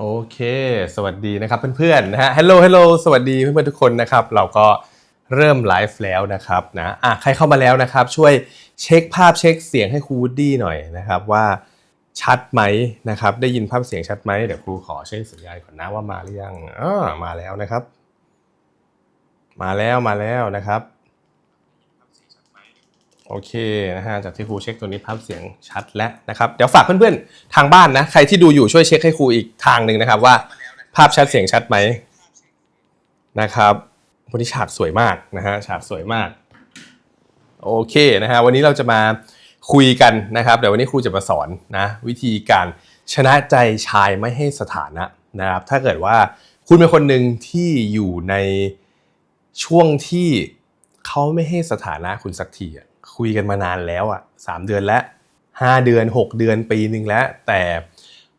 โอเค สวัสดีนะครับเพื่อนๆนะฮะ Hello Hello สวัสดีเพื่อนๆทุกคนนะครับ เราก็เริ่มไลฟ์แล้วนะครับนะอะใครเข้ามาแล้วนะครับ ช่วยเช็คภาพเช็คเสียงให้ครูวูดดี้หน่อยนะครับว่าชัดไหมนะครับ ได้ยินภาพเสียงชัดไหมเดี๋ยวครูขอเช็คสัญญาณก่อนนะว่ามาหรือยังอ่ามาแล้วนะครับ มาแล้วมาแล้วนะครับ โอเคนะฮะจากที่ครูเช็คตัวนี้ภาพเสียงชัดแล้วนะครับเดี๋ยวฝากเพื่อนๆทางบ้านนะใครที่ดูอยู่ช่วยเช็คให้ครูอีกทางหนึ่งนะครับว่าภาพชัดเสียงชัดไหมนะครับวันนี้ฉากสวยมากนะฮะฉากสวยมากโอเคนะฮะวันนี้เราจะมาคุยกันนะครับเดี๋ยววันนี้ครูจะมาสอนนะวิธีการชนะใจชายไม่ให้สถานะนะครับถ้าเกิดว่าคุณเป็นคนหนึ่งที่อยู่ในช่วงที่เขาไม่ให้สถานะคุณสักทีอะ คุยกันมานานแล้วอะสามเดือนแล้วห้าเดือนหกเดือนปีหนึ่งแล้ว แต่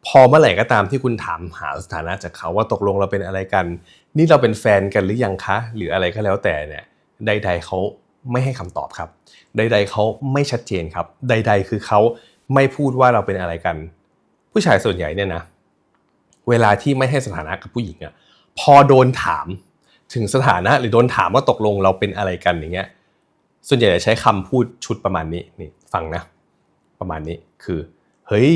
พอเมื่อไหร่ก็ตามที่คุณถามหาสถานะจากเขาว่าตกลงเราเป็นอะไรกัน นี่เราเป็นแฟนกันหรือยังคะ หรืออะไรก็แล้วแต่เนี่ยใดๆเขาไม่ให้คำตอบครับ ใด ๆเขาไม่ชัดเจนครับ ใด ๆ คือเขาไม่พูดว่าเราเป็นอะไรกัน ผู้ชายส่วนใหญ่เนี่ยนะเวลาที่ไม่ให้สถานะกับผู้หญิงอะพอโดนถามถึงสถานะหรือโดนถามว่าตกลงเราเป็นอะไรกันอย่างเงี้ย ส่วนใหญ่จะใช้คำพูดชุดประมาณนี้นี่ฟังนะ ประมาณนี้คือ เฮ้ย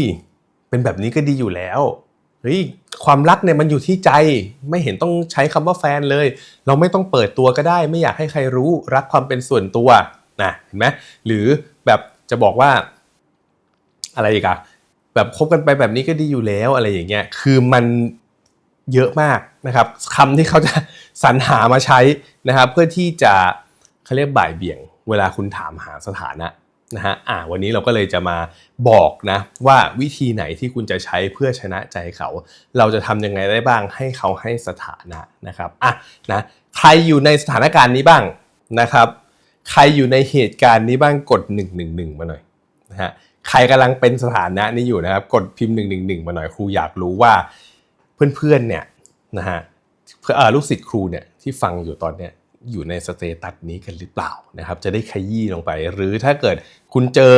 เป็นแบบนี้ก็ดีอยู่แล้วเฮ้ยความรักเนี่ยมันอยู่ที่ใจไม่เห็นต้องใช้คำว่าแฟนเลย เราไม่ต้องเปิดตัวก็ได้ ไม่อยากให้ใครรู้รักความเป็นส่วนตัวนะเห็นไหมหรือแบบจะบอกว่า อะไรอีกอะแบบคบกันไปแบบนี้ก็ดีอยู่แล้วอะไรอย่างเงี้ยคือมันเยอะมากนะครับคำที่เขาจะสรรหามาใช้นะครับ เพื่อที่จะเขาเรียกบ่ายเบี่ยง เวลาคุณถามหาสถานะนะฮะอ่าวันนี้เราก็เลยจะมาบอกนะว่าวิธีไหนที่คุณจะใช้เพื่อชนะใจเขา เราจะทำยังไงได้บ้างให้เขาให้สถานะนะครับอะนะใครอยู่ในสถานการณ์นี้บ้างนะครับ ใครอยู่ในเหตุการณ์นี้บ้างกด 111 มาหน่อยนะฮะใครกำลังเป็นสถานะนี้อยู่นะครับกดพิมพ์ 111 มาหน่อยครูอยากรู้ว่าเพื่อนๆเนี่ยนะฮะเพื่ออ่อลูกศิษย์ครูเนี่ยที่ฟังอยู่ตอนเนี้ย อยู่ในสเตตัสนี้กันหรือเปล่านะครับ จะได้ขยี้ลงไป หรือถ้าเกิดคุณเจอ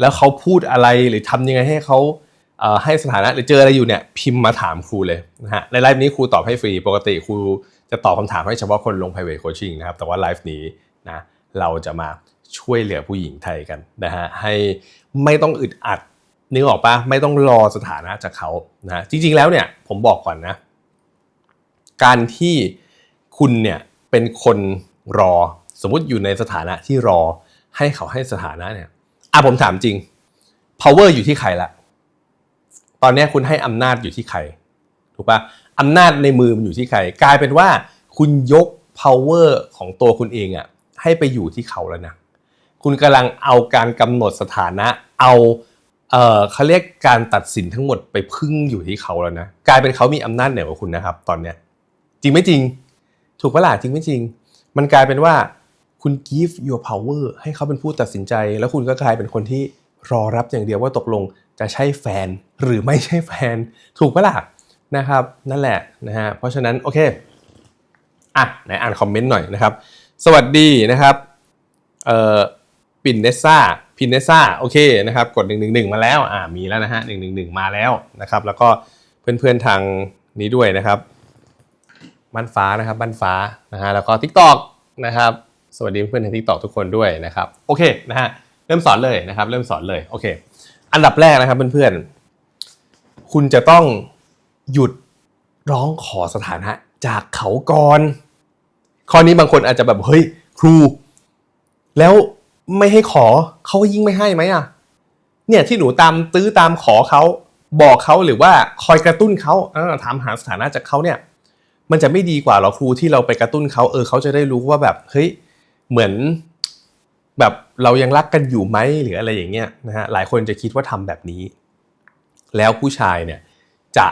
แล้วเขาพูดอะไรหรือทำยังไงให้เขาให้สถานะหรือเจออะไรอยู่เนี่ยพิมพ์มาถามครูเลยนะฮะในไลฟ์นี้ครูตอบให้ฟรี ปกติครูจะตอบคำถามให้เฉพาะคนลง private coaching นะครับ แต่ว่าไลฟ์นี้นะเราจะมาช่วยเหลือผู้หญิงไทยกันนะฮะให้ไม่ต้องอึดอัดนึกออกปะไม่ต้องรอสถานะจากเขานะจริงๆแล้วเนี่ยผมบอกก่อนนะ การที่คุณเนี่ย เป็นคนรอ สมมุติอยู่ในสถานะที่รอให้เขาให้สถานะเนี่ยอะผมถามจริง power อยู่ที่ใครละตอนนี้คุณให้อำนาจอยู่ที่ใครถูกปะอำนาจในมือมันอยู่ที่ใคร กลายเป็นว่าคุณยก power ของตัวคุณเองอะให้ไปอยู่ที่เขาแล้วนะคุณกำลังเอาการกำหนดสถานะ เอาเออเขาเรียกการตัดสินทั้งหมดไปพึ่งอยู่ที่เขาแล้วนะกลายเป็นเขามีอำนาจเหนือกว่าคุณนะครับ ตอนเนี้ยจริงไม่จริง ถูกปะล่ะจริงไม่จริง มันกลายเป็นว่าคุณ give your power ให้เขาเป็นผู้ตัดสินใจ แล้วคุณก็กลายเป็นคนที่รอรับอย่างเดียวว่าตกลงจะใช่แฟนหรือไม่ใช่แฟน ถูกปะล่ะนะครับ นั่นแหละนะฮะเพราะฉะนั้นโอเคอะไหนอ่านคอมเมนต์หน่อยนะครับ สวัสดีนะครับเอ่อปินเนซ่าพินเนซ่าโอเคนะครับกด 111 มาแล้วอ่ามีแล้วนะฮะ111 มาแล้วนะครับ แล้วก็เพื่อนๆทางนี้ด้วยนะครับ บ้านฟ้านะครับบ้านฟ้านะฮะแล้วก็ TikTok นะครับสวัสดีเพื่อนๆใน TikTok ทุกคนด้วยนะครับโอเคนะฮะเริ่มสอนเลยนะครับ เริ่มสอนเลยโอเค อันดับแรกนะครับเพื่อนๆคุณจะต้องหยุดร้องขอสถานะจากเขาก่อนข้อนี้บางคนอาจจะแบบเฮ้ยครู แล้วไม่ให้ขอเขาก็ยิ่งไม่ให้ไหมอะเนี่ยที่หนูตามตื้อตามขอเขาบอกเขาหรือว่าคอยกระตุ้นเขาเอถามหาสถานะจากเขาเนี่ย มันจะไม่ดีกว่าหรอครูที่เราไปกระตุ้นเขาเออเขาจะได้รู้ว่าแบบเฮ้ยเหมือนแบบเรายังรักกันอยู่ไหมหรืออะไรอย่างเงี้ยนะฮะหลายคนจะคิดว่าทำแบบนี้ แล้วผู้ชายเนี่ยจะ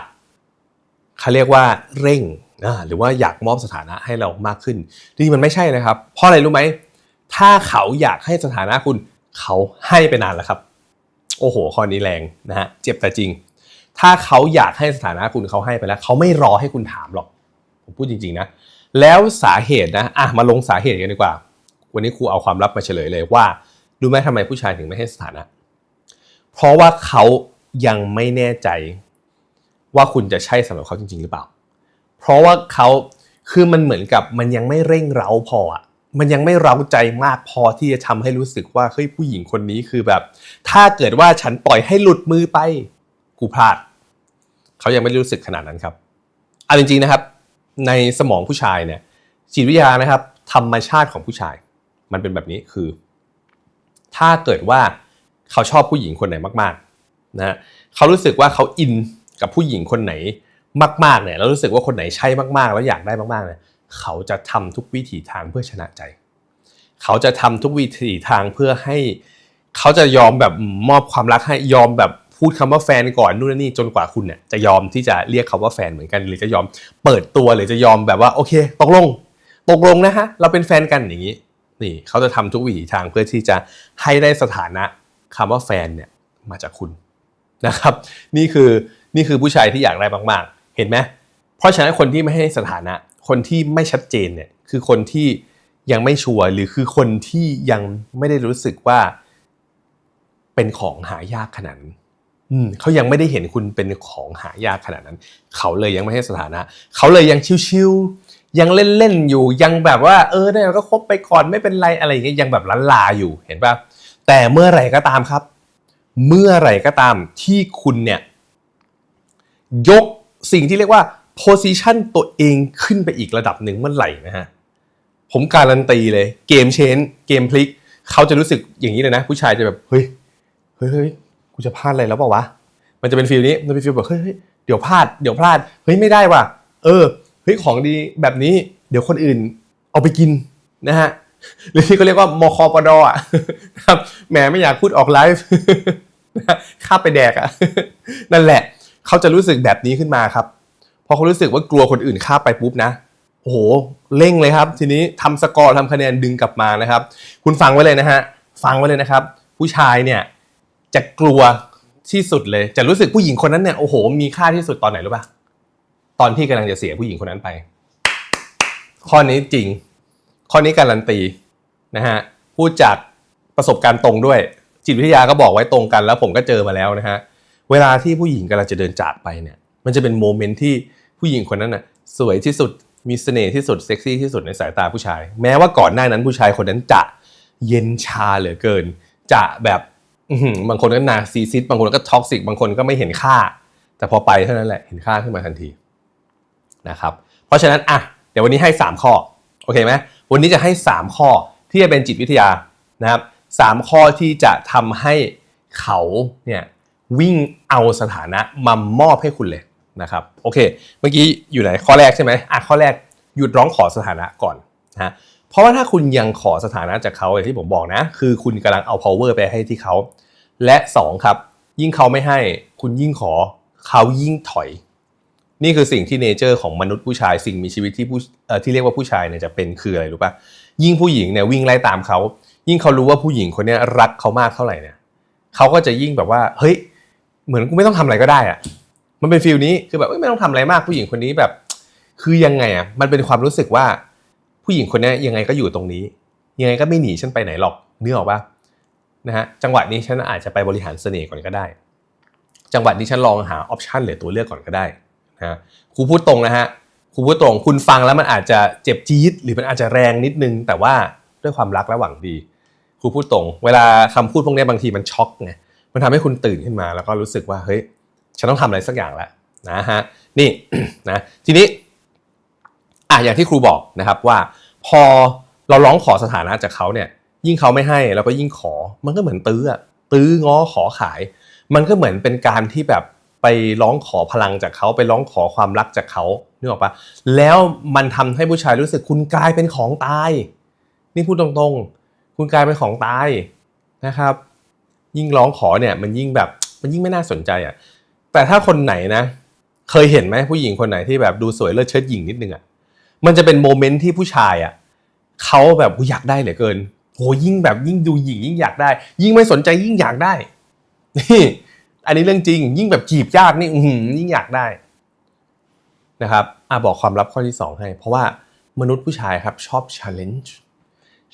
เขาเรียกว่าเร่งอ่าหรือว่าอยากมอบสถานะให้เรามากขึ้นจริงมันไม่ใช่นะครับ เพราะอะไรรู้ไหมถ้าเขาอยากให้สถานะคุณเขาให้ไปนานแล้วครับ โอ้โหข้อนี้แรงนะฮะเจ็บแต่จริง ถ้าเขาอยากให้สถานะคุณเขาให้ไปแล้ว เขาไม่รอให้คุณถามหรอก ผมพูดจริงๆนะ แล้วสาเหตุนะอะมาลงสาเหตุกันดีกว่า วันนี้ครูเอาความลับมาเฉลยเลยว่ารู้ไหมทำไมผู้ชายถึงไม่ให้สถานะ เพราะว่าเขายังไม่แน่ใจว่าคุณจะใช่สำหรับเขาจริง ๆ หรือเปล่า เพราะว่าเขาคือมันเหมือนกับมันยังไม่เร่งเร้าพออะมันยังไม่เร้าใจมากพอที่จะทำให้รู้สึกว่าเฮ้ยผู้หญิงคนนี้คือแบบ ถ้าเกิดว่าฉันปล่อยให้หลุดมือไป กูพลาด เขายังไม่รู้สึกขนาดนั้นครับเอาจริงๆนะครับ ในสมองผู้ชายเนี่ยจิตวิทยานะครับ ธรรมชาติของผู้ชาย มันเป็นแบบนี้คือ ถ้าเกิดว่าเขาชอบผู้หญิงคนไหนมากๆนะฮะเขารู้สึกว่าเขาอินกับผู้หญิงคนไหนมากๆเนี่ยแล้วรู้สึกว่าคนไหนใช่มากๆ แล้วอยากได้มากๆเนี่ยเขาจะทำทุกวิถีทางเพื่อชนะใจ เขาจะทำทุกวิถีทางเพื่อให้ เขาจะยอมแบบมอบความรักให้ยอมแบบ พูดคำว่าแฟนก่อนนู่นนนี่จนกว่าคุณเนี่ยจะยอมที่จะเรียกเขาว่าแฟนเหมือนกัน หรือจะยอมเปิดตัวหรือจะยอมแบบว่าโอเคตกลงตกลงนะฮะเราเป็นแฟนกันอย่างนี้นี่เขาจะทำทุกวิถีทางเพื่อที่จะให้ได้สถานะคำว่าแฟนเนี่ยมาจากคุณนะครับ นี่คือนี่คือผู้ชายที่อยากได้มากๆ เห็นไหมเพราะฉะนั้นคนที่ไม่ให้สถานะ คนที่ไม่ชัดเจนเนี่ยคือคนที่ยังไม่ชัวร์หรือคือคนที่ยังไม่ได้รู้สึกว่าเป็นของหายากขนาดนั้น เขายังไม่ได้เห็นคุณเป็นของหายากขนาดนั้น เขาเลยยังไม่ให้สถานะ เขาเลยยังชิวๆยังเล่นๆอยู่ยังแบบว่า เออเนี่ยก็คบไปก่อนไม่เป็นไรอะไรอย่างเงี้ยยังแบบล้านลาอยู่เห็นปะแต่เมื่อไหร่ก็ตามครับ เมื่อไหร่ก็ตามที่คุณเนี่ยยกสิ่งที่เรียกว่า position ตัวเองขึ้นไปอีกระดับหนึ่งเมื่อไหร่นะฮะผมการันตีเลยเกมเชนเกมพลิก เขาจะรู้สึกอย่างนี้เลยนะ ผู้ชายจะแบบเฮ้ยเฮ้ย กูจะพลาดอะไรแล้วเปล่าวะ มันจะเป็นฟีลนี้ มันเป็นฟีลแบบเฮ้ยเดี๋ยวพลาด เดี๋ยวพลาด เฮ้ยไม่ได้ว่ะ เออ เฮ้ยของดีแบบนี้ เดี๋ยวคนอื่นเอาไปกินนะฮะ หรือที่เขาเรียกว่ามคอปดอะครับ แหมไม่อยากพูดออกไลฟ์ข้าไปแดกอะ นั่นแหละ เขาจะรู้สึกแบบนี้ขึ้นมาครับ พอเขารู้สึกว่ากลัวคนอื่นฆ่าไปปุ๊บนะ โอ้โห เร่งเลยครับ ทีนี้ทำสกอร์ทำคะแนนดึงกลับมานะครับ คุณฟังไว้เลยนะฮะ ฟังไว้เลยนะครับ ผู้ชายเนี่ย จะกลัวที่สุดเลย จะรู้สึกผู้หญิงคนนั้นเนี่ยโอ้โห มีค่าที่สุดตอนไหนรู้ป่ะตอนที่กำลังจะเสียผู้หญิงคนนั้นไป ข้อนี้จริง ข้อนี้การันตีนะฮะพูดจากประสบการณ์ตรงด้วย จิตวิทยาก็บอกไว้ตรงกันแล้วผมก็เจอมาแล้วนะฮะเวลาที่ผู้หญิงกำลังจะเดินจากไปเนี่ย มันจะเป็นโมเมนต์ที่ผู้หญิงคนนั้นน่ะสวยที่สุดมีเสน่ห์ที่สุดเซ็กซี่ที่สุดในสายตาผู้ชาย แม้ว่าก่อนหน้านั้นผู้ชายคนนั้นจะเย็นชาเหลือเกิน จะแบบ บางคนก็นาซีซิสบางคนก็ท็อกซิกบางคนก็ไม่เห็นค่า แต่พอไปเท่านั้นแหละเห็นค่าขึ้นมาทันทีนะครับ เพราะฉะนั้นอะเดี๋ยววันนี้ให้ 3 ข้อโอเคไหมวันนี้จะให้ 3 ข้อที่จะเป็นจิตวิทยานะครับสามข้อที่จะทำให้เขาเนี่ยวิ่งเอาสถานะมามอบให้คุณเลยนะครับโอเค เมื่อกี้อยู่ไหนข้อแรกใช่ไหมอะข้อแรกหยุดร้องขอสถานะก่อนนะฮะ เพราะว่าถ้าคุณยังขอสถานะจากเขาอย่างที่ผมบอกนะ คือคุณกำลังเอา power ไปให้ที่เขา และสองครับ ยิ่งเขาไม่ให้ คุณยิ่งขอเขายิ่งถอย นี่คือสิ่งที่เนเจอร์ของมนุษย์ผู้ชายสิ่งมีชีวิตที่ผู้ที่เรียกว่าผู้ชายเนี่ยจะเป็นคืออะไรรู้ปะยิ่งผู้หญิงเนี่ยวิ่งไล่ตามเขา ยิ่งเขารู้ว่าผู้หญิงคนนี้รักเขามากเท่าไหร่เนี่ยเขาก็จะยิ่งแบบว่าเฮ้ยเหมือนกูไม่ต้องทำอะไรก็ได้อะมันเป็นฟีลนี้คือแบบไม่ต้องทำอะไรมากผู้หญิงคนนี้แบบ คือยังไงอะมันเป็นความรู้สึกว่า ผู้หญิงคนนี้ยังไงก็อยู่ตรงนี้ ยังไงก็ไม่หนีฉันไปไหนหรอกเนื้อออกปะนะฮะจังหวะนี้ฉันอาจจะไปบริหารเสน่ห์ก่อนก็ได้ จังหวะนี้ฉันลองหาออปชันหรือตัวเลือกก่อนก็ได้นะฮะครูพูดตรงนะฮะครูพูดตรงคุณฟังแล้วมันอาจจะเจ็บจี๊ดหรือมันอาจจะแรงนิดนึง แต่ว่าด้วยความรักและหวังดีครูพูดตรง เวลาคำพูดพวกนี้บางทีมันช็อกไงมันทำให้คุณตื่นขึ้นมา แล้วก็รู้สึกว่าเฮ้ยฉันต้องทำอะไรสักอย่างแล้วนะฮะนี่นะทีนี้ อะอย่างที่ครูบอกนะครับว่า พอเราร้องขอสถานะจากเขาเนี่ย ยิ่งเขาไม่ให้เราก็ยิ่งขอ มันก็เหมือนตื้อตื้อง้อขอขาย มันก็เหมือนเป็นการที่แบบไปร้องขอพลังจากเขาไปร้องขอความรักจากเขานึกออกปะแล้วมันทำให้ผู้ชายรู้สึกคุณกลายเป็นของตาย นี่พูดตรงๆ คุณกลายเป็นของตายนะครับ ยิ่งร้องขอเนี่ยมันยิ่งแบบมันยิ่งไม่น่าสนใจอะแต่ถ้าคนไหนนะ เคยเห็นไหมผู้หญิงคนไหนที่แบบดูสวยเลิศเชิดหญิงนิดนึงอะ มันจะเป็นโมเมนต์ที่ผู้ชายอะเขาแบบอยากได้เหลือเกินโหยิ่งแบบยิ่งดูหญิงยิ่งอยากได้ ยิ่งไม่สนใจยิ่งอยากได้นี่อันนี้เรื่องจริง ยิ่งแบบจีบยากนี่อืยิ่งอยากได้นะครับอะบอกความลับข้อที่สองให้ เพราะว่ามนุษย์ผู้ชายครับชอบ challenge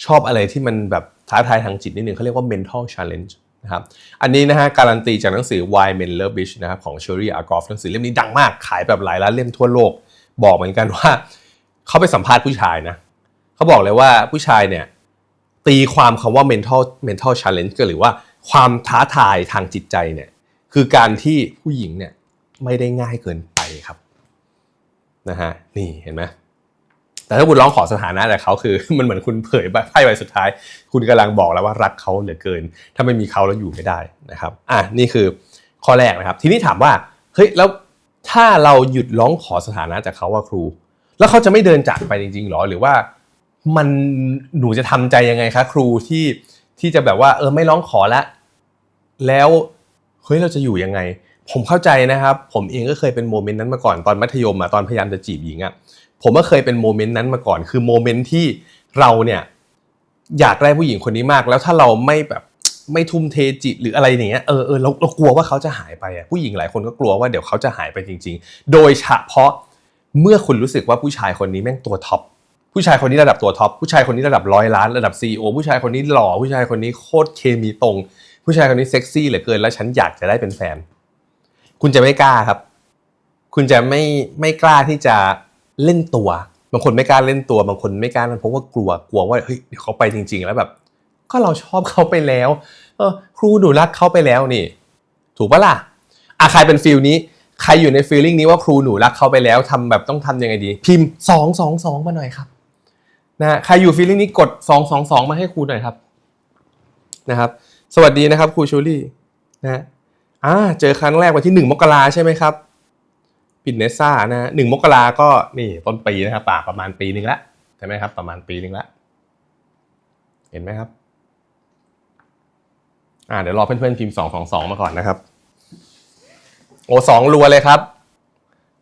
ชอบอะไรที่มันแบบท้าทายทางจิตนิดนึงเขาเรียกว่า mental challenge นะครับอันนี้นะฮะการันตีจากหนังสือ Why Men Love Beach นะครับของ Sherry Agoff หนังสือเล่มนี้ดังมากขายแบบหลายล้านเล่มทั่วโลก บอกเหมือนกันว่า เขาไปสัมภาษณ์ผู้ชายนะเขาบอกเลยว่าผู้ชายเนี่ยตีความคำว่า mental mental challenge ก็หรือว่าความท้าทายทางจิตใจเนี่ยคือการที่ผู้หญิงเนี่ยไม่ได้ง่ายเกินไปครับนะฮะนี่เห็นไหมแต่ถ้าคุณร้องขอสถานะแต่เขาคือ มันเหมือนคุณเผยไพ่ใบสุดท้าย คุณกำลังบอกแล้วว่ารักเขาเหลือเกิน ถ้าไม่มีเขาแล้วอยู่ไม่ได้นะครับอะนี่คือข้อแรกนะครับ ทีนี้ถามว่าเฮ้ยแล้วถ้าเราหยุดร้องขอสถานะจากเขาว่าครู แล้วเขาจะไม่เดินจากไปจริงๆหรอหรือว่ามันหนูจะทำใจยังไงคะครูที่ที่จะแบบว่า เออไม่ร้องขอละ แล้วเฮ้ยเราจะอยู่ยังไง ผมเข้าใจนะครับ ผมเองก็เคยเป็นโมเมนต์นั้นมาก่อนตอนมัธยมอะตอนพยายามจะจีบหญิงอะผมก็เคยเป็นโมเมนต์นั้นมาก่อน คือโมเมนต์ที่เราเนี่ยอยากได้ผู้หญิงคนนี้มาก แล้วถ้าเราไม่แบบไม่ทุ่มเทจิตหรืออะไรอย่างเงี้ยเออเออเราเรากลัวว่าเขาจะหายไปอะผู้หญิงหลายคนก็กลัวว่าเดี๋ยวเขาจะหายไปจริง ๆ โดยเฉพาะ เมื่อคุณรู้สึกว่าผู้ชายคนนี้แม่งตัวท็อปผู้ชายคนนี้ระดับตัวท็อปผู้ชายคนนี้ระดับร้อยล้านระดับซีอผู้ชายคนนี้หล่อผู้ชายคนนี้โคตรเคมีตรง ผู้ชายคนนี้เซ็กซี่เหลือเกินแล้วฉันอยากจะได้เป็นแฟน คุณจะไม่กล้าครับ คุณจะไม่ไม่กล้าที่จะเล่นตัว บางคนไม่กล้าเล่นตัว บางคนไม่กล้าเพราะว่ากลัวกลัวว่าเฮ้ยเดี๋ยวเขาไปจริง ๆ แล้วแบบ ก็เราชอบเขาไปแล้ว เออครูหนูรักเขาไปแล้วนี่ ถูกปะล่ะอะใครเป็นฟิลนี้ ใครอยู่ในฟีลลิ่งนี้ว่าครูหนูรักเขาไปแล้วทำแบบต้องทำยังไงดี พิมพ์สองสองสองมาหน่อยครับนะใครอยู่ฟีลลิ่งนี้กดสองสองสองมาให้ครูหน่อยครับนะครับ สวัสดีนะครับครูชูลี่นะอ่าเจอครั้งแรกวันที่หนึ่งมกราใช่ไหมครับปิดเนซ่านะฮะหนึ่งมกราก็นี่ต้นปีนะครับป่าประมาณปีหนึ่งละใช่ไหมครับ ประมาณปีหนึ่งละเห็นไหมครับอ่าเดี๋ยวรอเพื่อนๆพิมพ์สองสองสองมาก่อนนะครับ โอ้สองรัวเลยครับ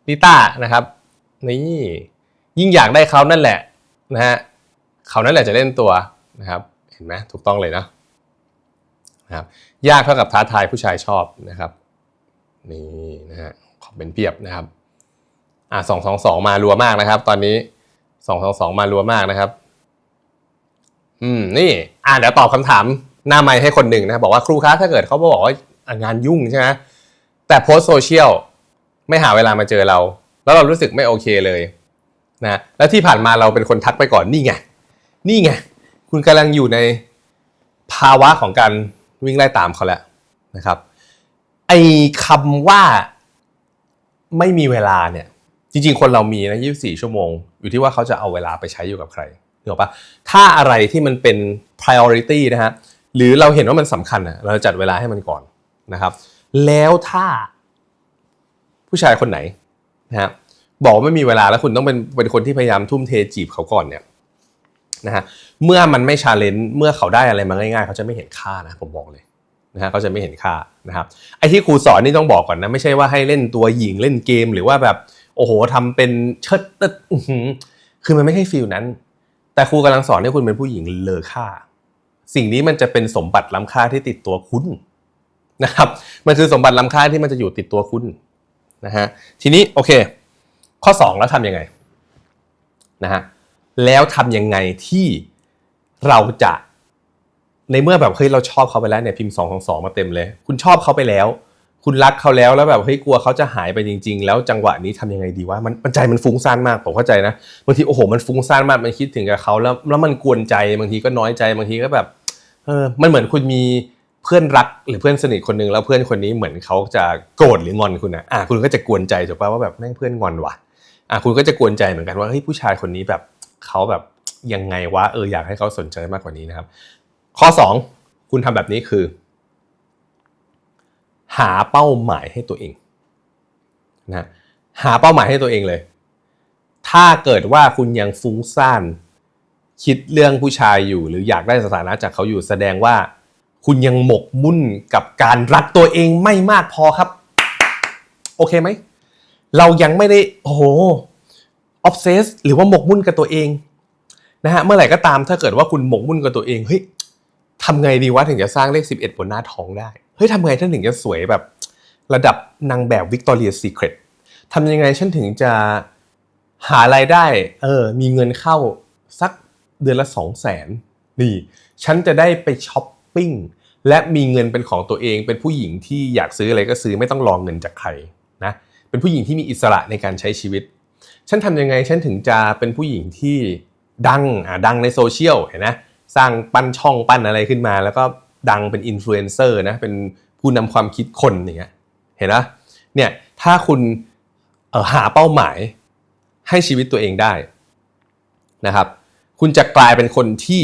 ลิต้านะครับนี่ยิ่งอยากได้เขานั่นแหละนะฮะเขานั่นแหละจะเล่นตัวนะครับ เห็นไหมถูกต้องเลยนะนะครับยากเท่ากับท้าทายผู้ชายชอบนะครับนี่นะฮะขอเป็นเพียบนะครับอ่าสองสองสองมารัวมากนะครับ ตอนนี้สองสองสองมารัวมากนะครับ อืมนี่อ่าเดี๋ยวตอบคำถามหน้าไมค์ให้คนหนึ่งนะบบอกว่าครูคะถ้าเกิดเขาบอกว่างานยุ่งใช่ไหม แต่โพสโซเชียลไม่หาเวลามาเจอเรา แล้วเรารู้สึกไม่โอเคเลยนะแล้วที่ผ่านมาเราเป็นคนทักไปก่อนนี่ไงนี่ไงคุณกำลังอยู่ในภาวะของการวิ่งไล่ตามเขาแล้วนะครับไอ้คำว่าไม่มีเวลาเนี่ย จริง ๆ คนเรามีนะ24 ชั่วโมง อยู่ที่ว่าเขาจะเอาเวลาไปใช้อยู่กับใครเห็นปะถ้าอะไรที่มันเป็น priority นะฮะหรือเราเห็นว่ามันสำคัญอะเราจัดเวลาให้มันก่อนนะครับ แล้วถ้าผู้ชายคนไหนนะฮะบอกไม่มีเวลาแล้วคุณต้องเป็นเป็นคนที่พยายามทุ่มเทจีบเขาก่อนเนี่ยนะฮะเมื่อมันไม่ชาเลนจ์เมื่อเขาได้อะไรมาง่ายๆ เขาจะไม่เห็นค่านะผมบอกเลยนะฮะเขาจะไม่เห็นค่านะครับไอ้ที่ครูสอนนี่ต้องบอกก่อนนะไม่ใช่ว่าให้เล่นตัวหญิงเล่นเกม หรือว่าแบบโอ้โหทำเป็นเชิดตึ๊ดคือมันไม่ใช่ฟิลนั้น แต่ครูกำลังสอนให้คุณเป็นผู้หญิงเลอค่า สิ่งนี้มันจะเป็นสมบัติล้ำค่าที่ติดตัวคุณ นะครับ มันคือสมบัติล้ำค่าที่มันจะอยู่ติดตัวคุณนะฮะ ทีนี้โอเค ข้อสองแล้วทำยังไงนะฮะ แล้วทำยังไงที่เราจะในเมื่อแบบเฮ้ยเราชอบเขาไปแล้วเนี่ยพิมพ์สองของสองมาเต็มเลย คุณชอบเขาไปแล้ว คุณรักเขาแล้วแล้วแบบเฮ้ยกลัวเขาจะหายไปจริง ๆ แล้วจังหวะนี้ทำยังไงดีวะมันมันใจมันฟุ้งซ่านมากผมเข้าใจนะบางทีโอ้โหมันฟุ้งซ่านมากมันคิดถึงกับเขาแล้วแล้วมันกวนใจบางทีก็น้อยใจบางทีก็แบบเออมันเหมือนคุณมี เพื่อนรักหรือเพื่อนสนิทคนหนึ่งแล้วเพื่อนคนนี้เหมือนเขาจะโกรธหรืองอนคุณนะอะคุณก็จะกวนใจถูกป่ะว่าแบบแม่งเพื่อนงอนว่ะอะคุณก็จะกวนใจเหมือนกันว่าเฮ้ยผู้ชายคนนี้แบบเขาแบบยังไงวะเอออยากให้เขาสนใจมากกว่านี้นะครับ ข้อสองคุณทำแบบนี้คือ หาเป้าหมายให้ตัวเองนะหาเป้าหมายให้ตัวเองเลย ถ้าเกิดว่าคุณยังฟุ้งซ่านคิดเรื่องผู้ชายอยู่ หรืออยากได้สถานะจากเขาอยู่แสดงว่า คุณยังหมกมุ่นกับการรักตัวเองไม่มากพอครับ โอเคไหม เรายังไม่ได้ โอ้โหออฟเซสหรือว่าหมกมุ่นกับตัวเองนะฮะเมื่อไหร่ก็ตามถ้าเกิดว่าคุณหมกมุ่นกับตัวเองเฮ้ยทำไงดีวะถึงจะสร้างเลข 11 บนหน้าท้องได้เฮ้ยทำไงฉันถึงจะสวยแบบ ระดับนางแบบวิกตอเรียซีเครตทำยังไงฉันถึงจะหารายได้เออมีเงินเข้าสักเดือนละสองแสนนี่ ฉันจะได้ไปช้อป ปิ้ง และมีเงินเป็นของตัวเอง เป็นผู้หญิงที่อยากซื้ออะไรก็ซื้อไม่ต้องรองเงินจากใครนะเป็นผู้หญิงที่มีอิสระในการใช้ชีวิต ฉันทำยังไงฉันถึงจะเป็นผู้หญิงที่ดังอะดังในโซเชียลเห็นไหมสร้างปั้นช่องปั้นอะไรขึ้นมา แล้วก็ดังเป็นอินฟลูเอนเซอร์นะเป็นผู้นำความคิดคนอย่างเงี้ยเห็นไหมเนี่ยถ้าคุณเออหาเป้าหมายให้ชีวิตตัวเองได้นะครับ คุณจะกลายเป็นคนที่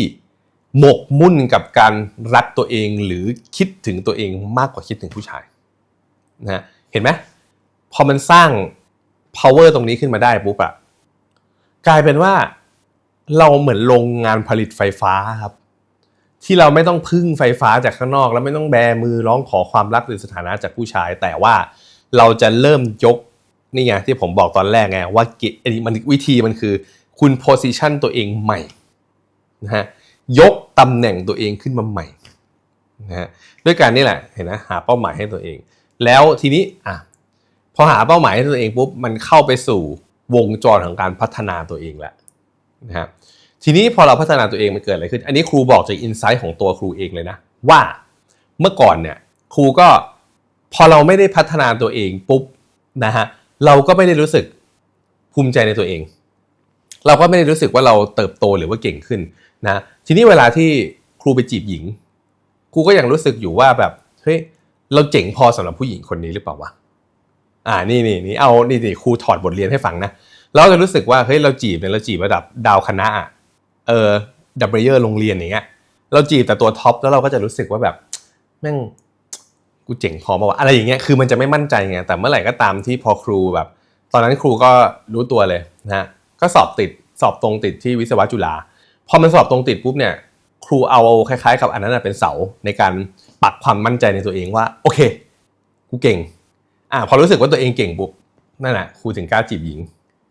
หมกมุ่นกับการรักตัวเองหรือคิดถึงตัวเองมากกว่าคิดถึงผู้ชายนะเห็นไหมพอมันสร้าง power ตรงนี้ขึ้นมาได้ปุ๊บอะกลายเป็นว่าเราเหมือนโรงงานผลิตไฟฟ้าครับ ที่เราไม่ต้องพึ่งไฟฟ้าจากข้างนอก แล้วไม่ต้องแบมือร้องขอความรักหรือสถานะจากผู้ชาย แต่ว่าเราจะเริ่มยกนี่ไงที่ผมบอกตอนแรกไงว่าเกอันนี้มันวิธีมันคือ คุณ position ตัวเองใหม่นะฮะ ยกตำแหน่งตัวเองขึ้นมาใหม่นะฮะด้วยการนี่แหละเห็นไหมหาเป้าหมายให้ตัวเอง แล้วทีนี้อะพอหาเป้าหมายให้ตัวเองปุ๊บมันเข้าไปสู่วงจรของการพัฒนาตัวเองแล้วนะฮะทีนี้พอเราพัฒนาตัวเองมันเกิดอะไรขึ้น อันนี้ครูบอกจากอินไซต์ของตัวครูเองเลยนะว่าเมื่อก่อนเนี่ยครูก็พอเราไม่ได้พัฒนาตัวเองปุ๊บนะฮะเราก็ไม่ได้รู้สึกภูมิใจในตัวเอง เราก็ไม่ได้รู้สึกว่าเราเติบโตหรือว่าเก่งขึ้น นะทีนี้เวลาที่ครูไปจีบหญิง ครูก็ยังรู้สึกอยู่ว่าแบบเฮ้ยเราเจ๋งพอสำหรับผู้หญิงคนนี้หรือเปล่าวะอ่านี่นี่นี่เอานี่นี่ครูถอดบทเรียนให้ฟังนะเราจะรู้สึกว่าเฮ้ยเราจีบเนี่ยเราจีบระดับดาวคณะอะเออดับเบิลเยอร์โรงเรียนอย่างเงี้ยเราจีบแต่ตัวท็อปแล้วเราก็จะรู้สึกว่าแบบแม่งกูเจ๋งพอมาวะอะไรอย่างเงี้ยคือมันจะไม่มั่นใจไงแต่เมื่อไหร่ก็ตามที่พอครูแบบ ตอนนั้นครูก็รู้ตัวเลยนะฮะก็สอบติดสอบตรงติดที่วิศวะจุฬา พอมันสอบตรงติดปุ๊บเนี่ยครูเอาคล้ายๆ กับอันนั้นนะเป็นเสาในการปักความมั่นใจในตัวเองว่า โอเคกูเก่ง อ่าพอรู้สึกว่าตัวเองเก่งปุ๊บนั่นแหละครูถึงกล้าจีบหญิง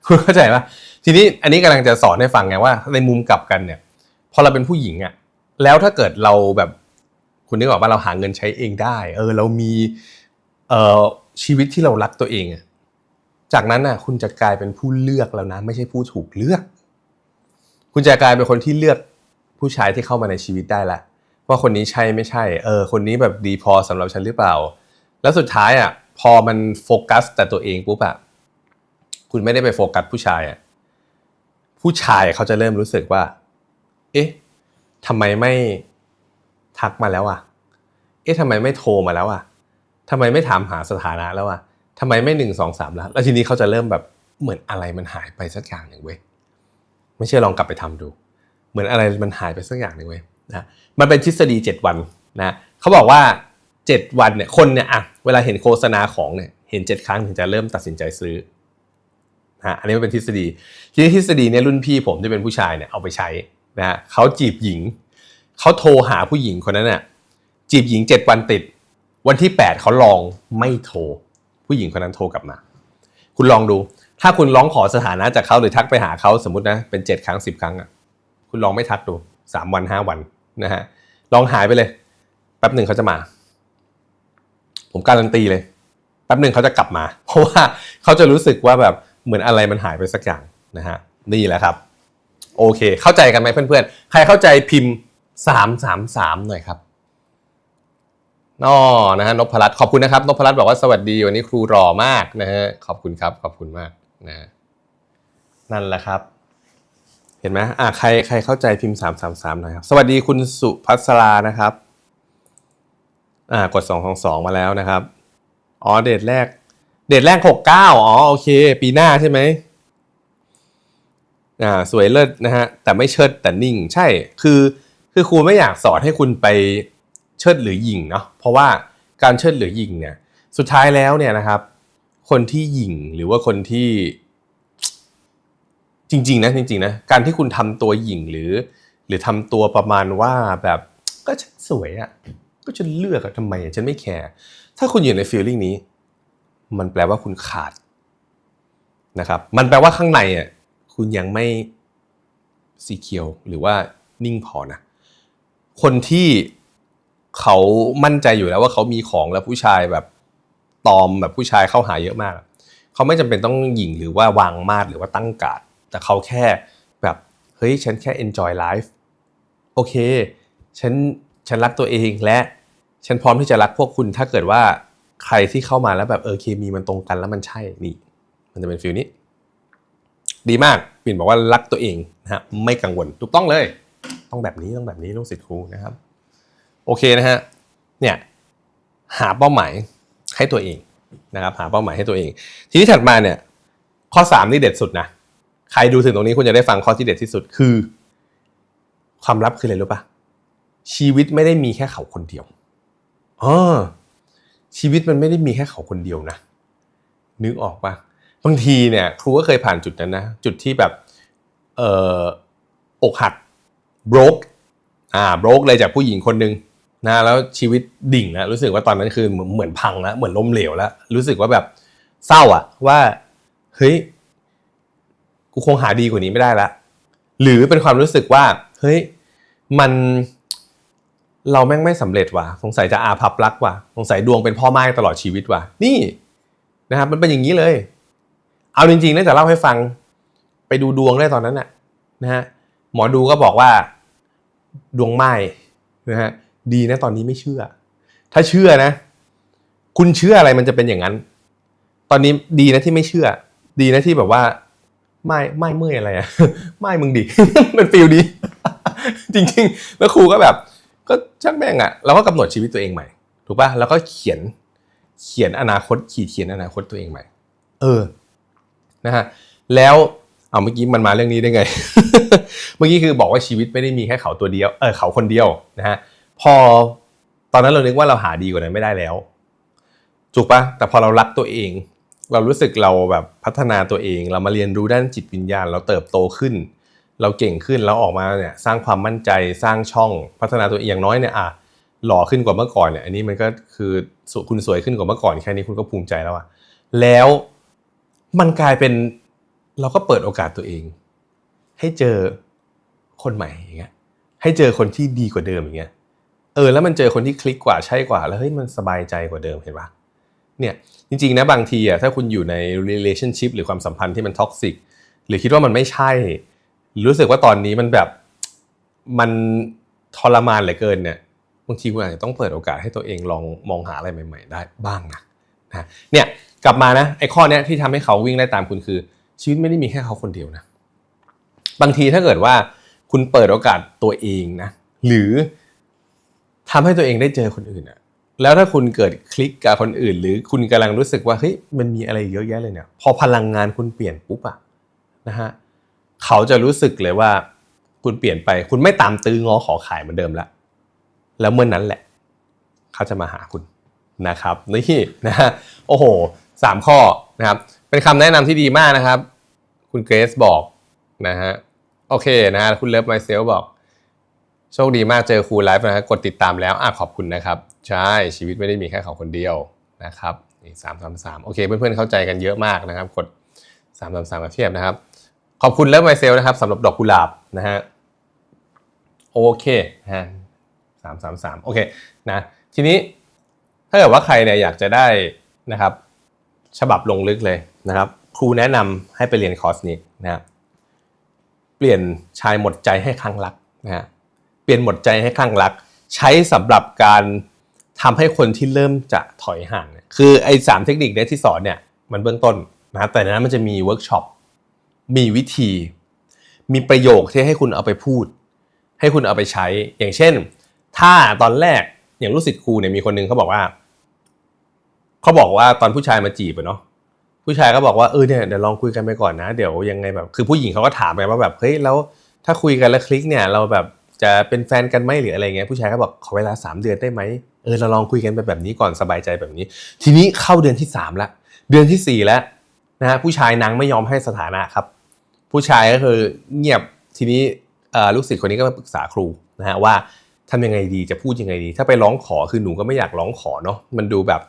คุณเข้าใจปะทีนี้อันนี้กำลังจะสอนให้ฟังไงว่า ในมุมกลับกันเนี่ย พอเราเป็นผู้หญิงอะแล้วถ้าเกิดเราแบบคุณนึกออกว่าเราหาเงินใช้เองได้ เออเรามีเอ่อชีวิตที่เรารักตัวเองอะจากนั้นน่ะ คุณจะกลายเป็นผู้เลือกแล้วนะ ไม่ใช่ผู้ถูกเลือก คุณจะกลายเป็นคนที่เลือกผู้ชายที่เข้ามาในชีวิตได้ละว่าคนนี้ใช่ไม่ใช่ เออ คนนี้แบบดีพอสำหรับฉันหรือเปล่า แล้วสุดท้ายอะ พอมันโฟกัสแต่ตัวเองปุ๊บอะ คุณไม่ได้ไปโฟกัสผู้ชายอะ ผู้ชายเขาจะเริ่มรู้สึกว่า เอ๊ะทำไมไม่ทักมาแล้วอะ เอ๊ะทำไมไม่โทรมาแล้วอะทำไมไม่ถามหาสถานะแล้วอะทำไมไม่หนึ่งสองสามแล้ว แล้วทีนี้เขาจะเริ่มแบบเหมือนอะไรมันหายไปสักอย่างหนึ่งเว้ย ไม่เชื่อลองกลับไปทำดู เหมือนอะไรมันหายไปสักอย่างหนึ่งเว้ยนะมันเป็นทฤษฎีเจ็ดวันนะเขาบอกว่าเจ็ดวันเนี่ยคนเนี่ยอะเวลาเห็นโฆษณาของเนี่ยเห็นเจ็ดครั้งถึงจะเริ่มตัดสินใจซื้อนะอันนี้มันเป็นทฤษฎี ทีนี้ทฤษฎีเนี่ยรุ่นพี่ผมที่เป็นผู้ชายเนี่ยเอาไปใช้นะฮะเขาจีบหญิงเขาโทรหาผู้หญิงคนนั้นเนี่ยจีบหญิงเจ็ดวันติด วันที่แปดเขาลองไม่โทร ผู้หญิงคนนั้นโทรกลับมา คุณลองดู ถ้าคุณร้องขอสถานะจากเขาหรือทักไปหาเขาสมมตินะเป็นเจ็ดครั้งสิบครั้งอะคุณลองไม่ทักดูสามวันห้าวันนะฮะลองหายไปเลย แป๊บหนึ่งเขาจะมา ผมการันตีเลย แป๊บหนึ่งเขาจะกลับมา เพราะว่าเขาจะรู้สึกว่าแบบเหมือนอะไรมันหายไปสักอย่างนะฮะนี่แหละครับ โอเค เข้าใจกันไหมเพื่อนๆ ใครเข้าใจพิมพ์สามสามสามหน่อยครับนอนะฮะนพรัตน์ขอบคุณนะครับนพรัตน์บอกว่าสวัสดีวันนี้ครูรอมากนะฮะขอบคุณครับขอบคุณมาก นะนั่นแหละครับ เห็นไหมอ่าใครใครเข้าใจพิมพ์สามสามสามหน่อยครับ สวัสดีคุณสุพัสรานะครับ อ่ากดสองสองสองมาแล้วนะครับ อ๋อเดทแรก เดทแรกหกเก้าอ๋อโอเค ปีหน้าใช่ไหมอ่าสวยเลิศนะฮะ แต่ไม่เชิดแต่นิ่ง ใช่ คือคือครูไม่อยากสอนให้คุณไปเชิดหรือหยิงเนาะเพราะว่าการเชิดหรือหยิงเนี่ย สุดท้ายแล้วเนี่ยนะครับ คนที่หยิงหรือว่าคนที่จริง ๆ นะจริงๆนะการที่คุณทำตัวหยิงหรือ หรือทำตัวประมาณว่าแบบก็ฉันสวยอะ่ะก็ฉันเลือกอะทำไมอะฉันไม่แคร์ถ้าคุณอยู่ในฟีลลิ่งนี้ มันแปลว่าคุณขาดนะครับ มันแปลว่าข้างในอะคุณยังไม่สีเขียวหรือว่านิ่งพอนะคนที่เขามั่นใจอยู่แล้วว่าเขามีของแล้วผู้ชายแบบ ตอมแบบผู้ชายเข้าหาเยอะมาก เขาไม่จำเป็นต้องหยิงหรือว่าวางมาดหรือว่าตั้งกาด แต่เขาแค่แบบเฮ้ยฉันแค่ enjoy life โอเค ฉันฉันรักตัวเองและฉันพร้อมที่จะรักพวกคุณถ้าเกิดว่าใครที่เข้ามาแล้วแบบเออเคมีมันตรงกันแล้วมันใช่นี่ มันจะเป็นฟิลนี้ ดีมากปิ่นบอกว่ารักตัวเองนะฮะไม่กังวลถูกต้องเลย ต้องแบบนี้ต้องแบบนี้ลูกศิษย์ครูนะครับ โอเคนะฮะเนี่ยหาเป้าหมาย ให้ตัวเองนะครับหาเป้าหมายให้ตัวเอง ทีนี้ถัดมาเนี่ย ข้อสามนี่เด็ดสุดนะใครดูถึงตรงนี้คุณจะได้ฟังข้อที่เด็ดที่สุดคือ ความลับคืออะไรรู้ปะชีวิตไม่ได้มีแค่เขาคนเดียวอ๋อชีวิตมันไม่ได้มีแค่เขาคนเดียวนะนึกออกปะบางทีเนี่ย ครูก็เคยผ่านจุดนั้นนะจุดที่แบบเอออกหัก broke อ่า broke เลยจากผู้หญิงคนหนึ่ง นะแล้วชีวิตดิ่งแล้วรู้สึกว่าตอนนั้นคือเหมือนเหมือนพังแล้วเหมือนล้มเหลวแล้วรู้สึกว่าแบบเศร้าอะว่าเฮ้ยกูคงหาดีกว่านี้ไม่ได้ละหรือเป็นความรู้สึกว่าเฮ้ยมันเราแม่งไม่สำเร็จว่ะสงสัยจะอาภัพรักว่ะสงสัยดวงเป็นพ่อไม้ตลอดชีวิตว่ะนี่นะครับมันเป็นอย่างนี้เลย เอาจริงๆน่าจะเล่าให้ฟังไปดูดวงได้ตอนนั้นน่ะนะฮะหมอดูก็บอกว่าดวงไม้นะฮะ ดีนะตอนนี้ไม่เชื่อ ถ้าเชื่อนะ คุณเชื่ออะไรมันจะเป็นอย่างนั้น ตอนนี้ดีนะที่ไม่เชื่อ ดีนะที่แบบว่า ไม่ไม่เมื่อยอะไรอะไม่มึงดิมันฟีลดี จริง ๆ แล้วครูก็แบบ ก็ช่างแม่งอะเราก็กำหนดชีวิตตัวเองใหม่ถูกป่ะแล้วก็เขียนเขียนอนาคตขีดเขียนอนาคตตัวเองใหม่ เออนะฮะแล้วเอาเมื่อกี้มันมาเรื่องนี้ได้ไง เมื่อกี้คือบอกว่าชีวิตไม่ได้มีแค่เขาตัวเดียว เออเขาคนเดียวนะฮะ พอตอนนั้นเรานึกว่าเราหาดีกว่านั้นไม่ได้แล้วถูกปะแต่พอเรารักตัวเอง เรารู้สึกเราแบบพัฒนาตัวเอง เรามาเรียนรู้ด้านจิตวิญญาณ เราเติบโตขึ้น เราเก่งขึ้นแล้วออกมาเนี่ยสร้างความมั่นใจสร้างช่องพัฒนาตัวเองอย่างน้อยเนี่ยอะหล่อขึ้นกว่าเมื่อก่อนเนี่ยอันนี้มันก็คือคุณสวยขึ้นกว่าเมื่อก่อนแค่นี้คุณก็ภูมิใจแล้วอะแล้วมันกลายเป็นเราก็เปิดโอกาสตัวเอง ให้เจอคนใหม่อย่างเงี้ยให้เจอคนที่ดีกว่าเดิมอย่างเงี้ย เออแล้วมันเจอคนที่คลิกกว่าใช่กว่า แล้วเฮ้ยมันสบายใจกว่าเดิมเห็นปะเนี่ยจริงๆนะบางทีอะถ้าคุณอยู่ใน relationship หรือความสัมพันธ์ที่มันท็อกซิกหรือคิดว่ามันไม่ใช่หรือรู้สึกว่าตอนนี้มันแบบมันทรมานเหลือเกินเนี่ยบางทีคุณอาจจะต้องเปิดโอกาสให้ตัวเองลองมองหาอะไรใหม่ ๆ ได้บ้างนะนะเนี่ยกลับมานะไอ้ข้อเนี้ยที่ทำให้เขาวิ่งได้ตามคุณคือ ชีวิตไม่ได้มีแค่เขาคนเดียวนะบางทีถ้าเกิดว่าคุณเปิดโอกาสตัวเองนะหรือ ทำให้ตัวเองได้เจอคนอื่นอะแล้วถ้าคุณเกิดคลิกกับคนอื่น หรือคุณกำลังรู้สึกว่าเฮ้ยมันมีอะไรเยอะแยะเลยเนี่ยพอพลังงานคุณเปลี่ยนปุ๊บอะนะฮะเขาจะรู้สึกเลยว่าคุณเปลี่ยนไป คุณไม่ตามตื้องอขอขายเหมือนเดิมละแล้วเมื่อนนั้นแหละ เขาจะมาหาคุณนะครับนี่นะฮะโอ้โหสามข้อนะครับเป็นคำแนะนำที่ดีมากนะครับ คุณเกรซบอกนะฮะโอเคนะฮะคุณเลิฟไมเซลบอก โชคดีมากเจอครูไลฟ์นะฮะกดติดตามแล้วอะขอบคุณนะครับ ใช่ชีวิตไม่ได้มีแค่เขาคนเดียวนะครับนี่สามสามสามโอเคเพื่อนๆเข้าใจกันเยอะมากนะครับ กดสามสามสามมาเทียบนะครับ ขอบคุณเลิฟไมเซลนะครับสำหรับดอกกุหลาบนะฮะโอเคนะฮะสามสามสามโอเคนะทีนี้ถ้าเกิดว่าใครเนี่ยอยากจะได้นะครับ ฉบับลงลึกเลยนะครับ ครูแนะนำให้ไปเรียนคอร์สนี้นะครับเปลี่ยนชายหมดใจให้คลั่งรักนะฮะ ปลี่ยนหมดใจให้คลั่งรัก ใช้สำหรับการทำให้คนที่เริ่มจะถอยห่างคือไอ้สามเทคนิคเนี่ยที่สอนเนี่ยมันเบื้องต้นนะแต่ในนั้นมันจะมีเวิร์กช็อปมีวิธี มีประโยคที่ให้คุณเอาไปพูด ให้คุณเอาไปใช้อย่างเช่น ถ้าตอนแรกอย่างลูกศิษย์ครูเนี่ยมีคนหนึงเขาบอกว่าเขาบอกว่าตอนผู้ชายมาจีบอะเนาะผู้ชายก็บอกว่าเออเนี่ยเดี๋ยวลองคุยกันไปก่อนนะ เดี๋ยวยังไงแบบ คือผู้หญิงเขาก็ถามไปว่าแบบเฮ้ยแล้วถ้าคุยกันแล้วคลิกเนี่ยเราแบบ จะเป็นแฟนกันไหมหรืออะไรเงี้ยผู้ชายก็บอกขอเวลาสามเดือนได้ไหมเออเราลองคุยกันไปแบบนี้ก่อนสบายใจแบบนี้ ทีนี้เข้าเดือนที่สามละเดือนที่สี่แล้วนะฮะผู้ชายนางไม่ยอมให้สถานะครับ ผู้ชายก็คือเงียบทีนี้ลูกศิษย์คนนี้ก็มาปรึกษาครูนะฮะว่าทำยังไงดีจะพูดยังไงดี ถ้าไปร้องขอคือหนูก็ไม่อยากร้องขอเนาะมันดูแบบ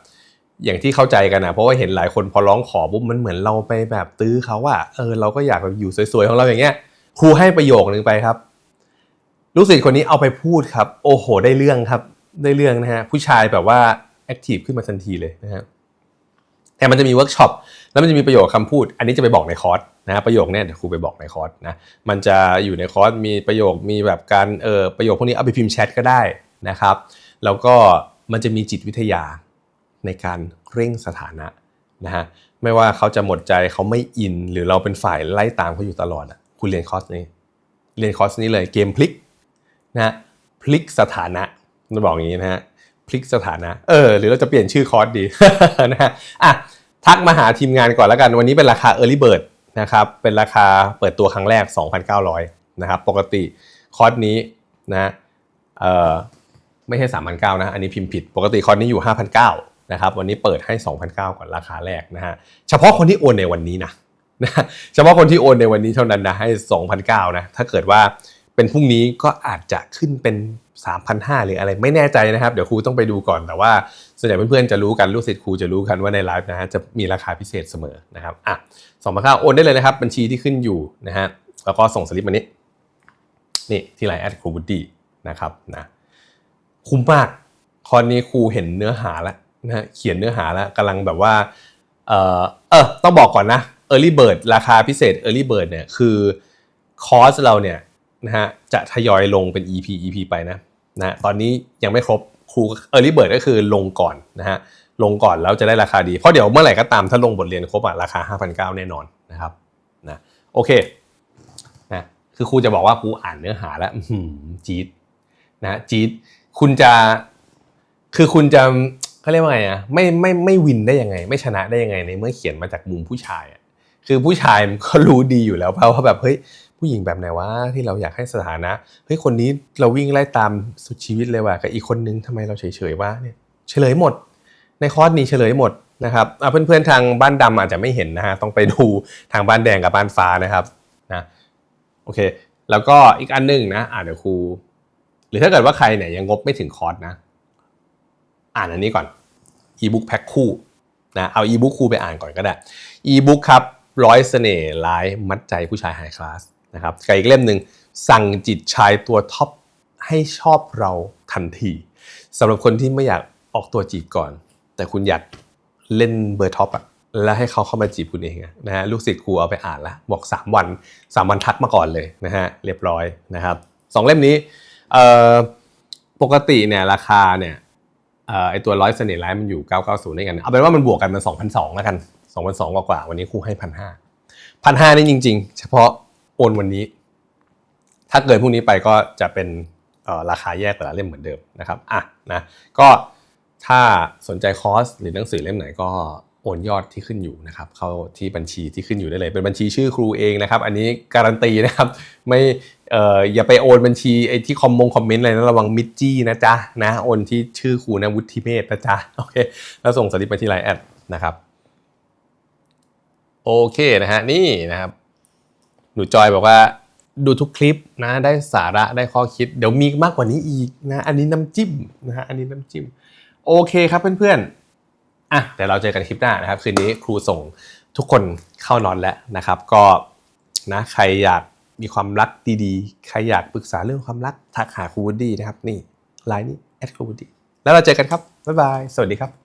อย่างที่เข้าใจกันนะเพราะว่าเห็นหลายคนพอร้องขอปุ๊บมันเหมือนเราไปแบบตื้อเขาอะเออเราก็อยากแบบอยู่สวยๆของเราอย่างเงี้ยครูให้ประโยคนึงไปครับ ลูกศิษย์คนนี้เอาไปพูดครับ โอ้โห ได้เรื่องครับได้เรื่องนะฮะผู้ชายแบบว่าแอคทีฟขึ้นมาทันทีเลยนะฮะแต่มันจะมีเวิร์กช็อปแล้วมันจะมีประโยคคำพูด อันนี้จะไปบอกในคอร์สนะฮะประโยคเนี้ยเดี๋ยวครูไปบอกในคอร์สนะมันจะอยู่ในคอร์สมีประโยคมีแบบการเออประโยคพวกนี้เอาไปพิมพ์แชทก็ได้นะครับ แล้วก็มันจะมีจิตวิทยาในการเร่งสถานะนะฮะไม่ว่าเขาจะหมดใจเขาไม่อิน หรือเราเป็นฝ่ายไล่ตามเขาอยู่ตลอดอะคุณเรียนคอร์สนี้ เรียนคอร์สนี้เลยเกมพลิก นะพลิกสถานะต้องบอกอย่างนี้นะฮะพลิกสถานะ เออ หรือเราจะเปลี่ยนชื่อคอร์สดีนะฮะอะทักมาหาทีมงานก่อนแล้วกัน วันนี้เป็นราคา Early Bird นะครับ เป็นราคาเปิดตัวครั้งแรก 2,900 นะครับ ปกติคอร์สนี้นะเออไม่ใช่ 3,900 นะ อันนี้พิมพ์ผิด ปกติคอร์สนี้อยู่ 5,900 นะครับ วันนี้เปิดให้ 2,900 ก่อนราคาแรกนะฮะ เฉพาะคนที่โอนในวันนี้นะนะเฉพาะคนที่โอนในวันนี้เท่านั้นนะให้ 2,900 นะ ถ้าเกิดว่า เป็นพรุ่งนี้ก็อาจจะขึ้นเป็น 3,500 หรืออะไรไม่แน่ใจนะครับ เดี๋ยวครูต้องไปดูก่อนแต่ว่าส่วนใหญ่เพื่อนๆจะรู้กันลูกศิษย์ครูจะรู้กันว่าในไลฟ์นะฮะจะมีราคาพิเศษเสมอนะครับอะ2,900โอนได้เลยนะครับ บัญชีที่ขึ้นอยู่นะฮะแล้วก็ส่งสลิปมานี้นี่ที่ไลน์แอดครูบุดีนะครับนะคุ้มมากคอนนี้ครูเห็นเนื้อหาแล้วนะฮะเขียนเนื้อหาแล้วกำลังแบบว่าเออเออต้องบอกก่อนนะ Early Bird ราคาพิเศษ Early Bird เนี่ยคือคอร์สเราเนี่ย นะฮะจะทยอยลงเป็น EP EP ไปนะนะตอนนี้ยังไม่ครบครู Early Bird ก็คือลงก่อนนะฮะลงก่อนแล้วจะได้ราคาดี เพราะเดี๋ยวเมื่อไหร่ก็ตามถ้าลงบทเรียนครบอะราคา 5,900 แน่นอนนะครับนะโอเคนะคือครูจะบอกว่าครูอ่านเนื้อหาแล้วอื้อหือจี๊ดนะจี๊ดคุณจะคือคุณจะเขาเรียกว่าไงอะไม่ไม่ไม่วินได้ยังไง ไม่ชนะได้ยังไงในเมื่อเขียนมาจากมุมผู้ชายอะคือผู้ชายมันก็รู้ดีอยู่แล้วเพราะว่าแบบเฮ้ย ผู้หญิงแบบไหนวะที่เราอยากให้สถานะเฮ้ยคนนี้เราวิ่งไล่ตามสุดชีวิตเลยว่ะกับอีกคนนึงทำไมเราเฉยๆวะเนี่ยเฉลยหมด ในคอร์สนี้เฉลยหมดนะครับอะเพื่อนๆทางบ้านดำอาจจะไม่เห็นนะฮะต้องไปดูทางบ้านแดงกับบ้านฟ้านะครับนะโอเค แล้วก็อีกอันหนึงนะอะเดี๋ยวครู หรือถ้าเกิดว่าใครเนี่ยยังงบไม่ถึงคอร์สนะ อ่านอันนี้ก่อน e-book แพ็คคู่นะเอา e-book คู่ไปอ่านก่อนก็ได้ e-book ครับร้อยเสน่ห์ร้ายมัดใจผู้ชายไฮคลาส นะครับกับอีกเล่มหนึ่งสั่งจิตชายตัวท็อปให้ชอบเราทันทีสำหรับคนที่ไม่อยากออกตัวจีบก่อน แต่คุณอยากเล่นเบอร์ท็อปอะแล้วให้เขาเข้ามาจีบคุณเองนะฮะลูกศิษย์ครูเอาไปอ่านละบอก 3 วัน 3 วันทักมาก่อนเลยนะฮะเรียบร้อยนะครับสองเล่มนี้ปกติเนี่ยราคาเนี่ยออไอตัวร้อยเสน่ห์ร้ายมันอยู่ 990ด้วยกัน เอาเป็นว่ามันบวกกันมัน2,200แล้วกัน2,200กว่ากว่าๆวันนี้ครูให้ 1,500 1,500นี่จริง ๆ เฉพาะ โอนวันนี้ ถ้าเกินพรุ่งนี้ไปก็จะเป็นราคาแยกแต่ละเล่มเหมือนเดิมนะครับอะนะก็ถ้าสนใจคอร์สหรือหนังสือเล่มไหนก็โอนยอดที่ขึ้นอยู่นะครับเข้าที่บัญชีที่ขึ้นอยู่ได้เลย เป็นบัญชีชื่อครูเองนะครับ อันนี้การันตีนะครับไม่เอ่ออย่าไปโอนบัญชีไอ้ที่คอมมงคอมเมนต์อะไรนะระวังมิจจี้นะจ๊ะนะโอนที่ชื่อครูนะวุฒิเมธนะจ๊ะโอเคแล้วส่งสลิปไปที่ไลน์แอดนะครับโอเคนะฮะนี่นะครับ นูจอยบอกว่าดูทุกคลิปนะได้สาระได้ข้อคิด เดี๋ยวมีมากกว่านี้อีกนะอันนี้น้ำจิ้มนะฮะอันนี้น้ำจิ้ม โอเคครับเพื่อนๆอะเดี๋ยวเราเจอกันคลิปหน้านะครับ คืนนี้ครูส่งทุกคนเข้านอนแล้วนะครับ ก็นะใครอยากมีความรักดีๆ ใครอยากปรึกษาเรื่องความรักทักหาครูวูดดี้นะครับ นี่ไลน์นี้แอดครูวูดดี้แล้วเราเจอกันครับบ๊ายบายสวัสดีครับ